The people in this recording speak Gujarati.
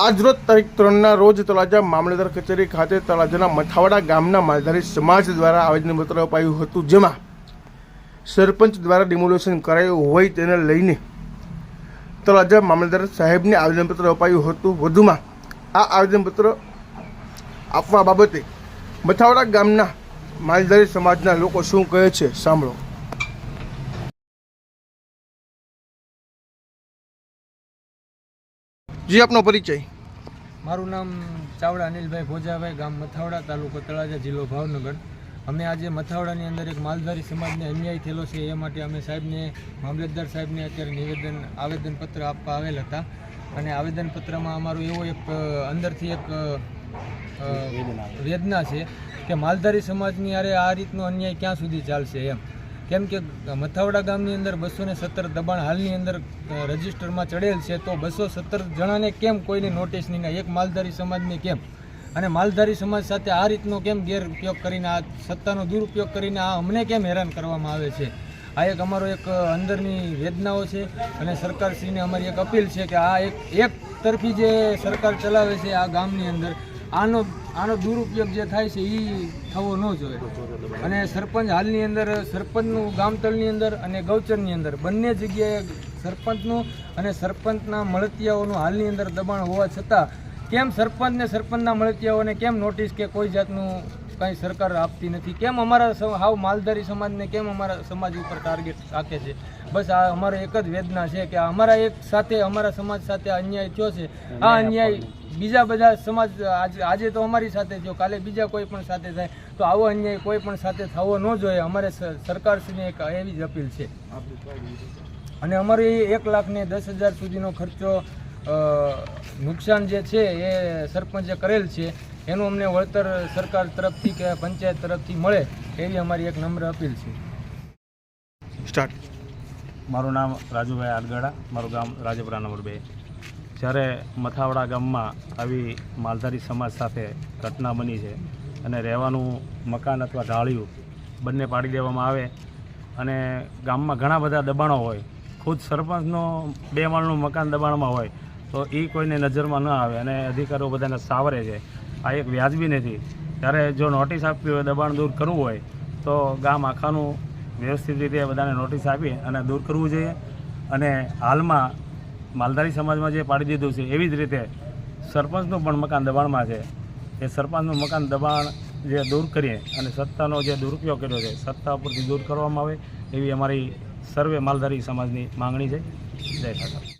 આજરોજ તારીખ ત્રણના રોજ તળાજા મામલતદાર કચેરી ખાતે તળાજાના મથાવાડા ગામના માલધારી સમાજ દ્વારા આવેદનપત્ર અપાયું હતું, જેમાં સરપંચ દ્વારા ડિમોલેશન કરાયું હોય તેને લઈને તળાજા મામલતદાર સાહેબને આવેદનપત્ર અપાયું હતું. વધુમાં આ આવેદનપત્ર આપવા બાબતે મથાવડા ગામના માલધારી સમાજના લોકો શું કહે છે, સાંભળો. જી આપનો પરિચય. મારું નામ ચાવડા અનિલભાઈ ભોજાભાઈ ગામ મથાવડા તાલુકો તળાજા જિલ્લો ભાવનગર. અમે આજે મથાવડાની અંદર એક માલધારી સમાજને અન્યાય થયેલો છે એ માટે અમે સાહેબને મામલતદાર સાહેબને અત્યારે નિવેદન આવેદનપત્ર આપવા આવેલ હતા. અને આવેદનપત્રમાં અમારું એવો એક અંદરથી એક વેદના છે કે માલધારી સમાજની અરે આ રીતનો અન્યાય ક્યાં સુધી ચાલશે એમ. કેમ કે મથાવડા ગામની અંદર બસો ને સત્તર દબાણ હાલની અંદર રજિસ્ટરમાં ચડેલ છે, તો બસો સત્તર જણાને કેમ કોઈની નોટિસ નહીં? એક માલધારી સમાજને કેમ? અને માલધારી સમાજ સાથે આ રીતનો કેમ ગેરઉપયોગ કરીને, આ સત્તાનો દુરુપયોગ કરીને આ અમને કેમ હેરાન કરવામાં આવે છે? આ એક અમારો એક અંદરની વેદનાઓ છે અને સરકારશ્રીને અમારી એક અપીલ છે કે આ એક એક તરફી જે સરકાર ચલાવે છે આ ગામની અંદર આનો આનો દુરુપયોગ જે થાય છે એ થવો ન જોઈએ. અને સરપંચ હાલની અંદર સરપંચનું ગામતળની અંદર અને ગૌચરની અંદર બંને જગ્યાએ સરપંચનું અને સરપંચના મળતિયાઓનું હાલની અંદર દબાણ હોવા છતાં કેમ સરપંચને સરપંચના મળતિયાઓને કેમ નોટિસ કે કોઈ જાતનું કાંઈ સરકાર આપતી નથી? કેમ અમારા હાવ માલધારી સમાજને કેમ અમારા સમાજ ઉપર ટાર્ગેટ રાખે છે? બસ આ અમારો એક જ વેદના છે કે અમારા એક સાથે અમારા સમાજ સાથે અન્યાય થયો છે. આ અન્યાય બીજા બધા સમાજ આજે આજે તો અમારી સાથે થયો કાલે બીજા કોઈ પણ સાથે થાય તો આવો અન્યાય કોઈ પણ સાથે થવો ન જોઈએ. અમારે સરકારશ્રીને એક એવી જ અપીલ છે. અને અમારી એક લાખ ને દસ હજાર સુધીનો ખર્ચો નુકસાન જે છે એ સરપંચે કરેલ છે. એનું અમને વળતર સરકાર તરફથી કે પંચાયત તરફથી મળે એવી અમારી એક નમ્ર અપીલ છે. સ્ટાર્ટ. મારું નામ રાજુભાઈ આડગાડા મારું ગામ રાજપુરા નંબર બે. જ્યારે મથાવડા ગામમાં આવી માલધારી સમાજ સાથે ઘટના બની છે અને રહેવાનું મકાન અથવા ઢાળિયું બંને પાડી દેવામાં આવે અને ગામમાં ઘણા બધા દબાણો હોય, ખુદ સરપંચનો બે માળનું મકાન દબાણમાં હોય, તો એ કોઈને નજરમાં ન આવે અને અધિકારીઓ બધાને સાવરે છે. આ એક વ્યાજબી નથી ત્યારે જો નોટિસ આપવી હોય, દબાણ દૂર કરવું હોય, તો ગામ આખાનું વ્યવસ્થિત રીતે બધાને નોટિસ આપી અને દૂર કરવું જોઈએ. અને હાલમાં માલધારી સમાજમાં જે પાડી દીધું છે, એવી જ રીતે સરપંચનું પણ મકાન દબાણમાં છે. એ સરપંચનું મકાન દબાણ જે દૂર કરીએ અને સત્તાનો જે દુરુપયોગ કર્યો છે, સત્તા ઉપરથી દૂર કરવામાં આવે એવી અમારી સર્વે માલધારી સમાજની માંગણી છે. જય ઠાકર